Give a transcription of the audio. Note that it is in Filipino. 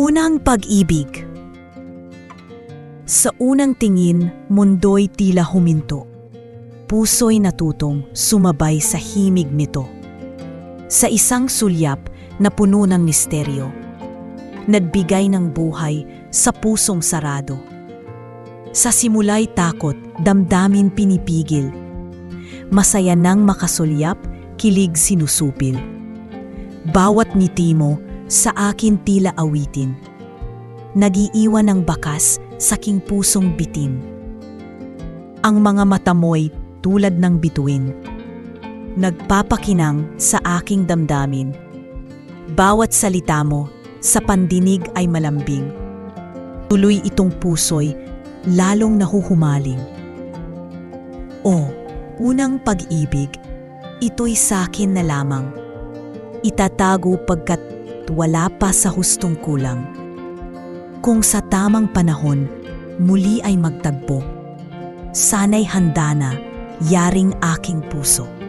Unang pag-ibig Sa unang tingin, mundo'y tila huminto. Puso'y natutong sumabay sa himig nito. Sa isang sulyap na puno ng misteryo, nagbigay ng buhay sa pusong sarado. Sa simula'y takot, damdamin pinipigil. Masaya nang makasulyap, kilig sinusupil. Bawat ngiti mo sa akin tila awitin. Nagiiwan ng bakas sa king pusong bitin. Ang mga mata mo'y tulad ng bituin. Nagpapakinang sa aking damdamin. Bawat salita mo sa pandinig ay malambing. Tuloy itong puso'y lalong nahuhumaling. O, unang pag-ibig, ito'y sakin na lamang. Itatago pagkat wala pa sa hustong kulang. Kung sa tamang panahon, muli ay magtagpo. Sana'y handa na, yaring aking puso.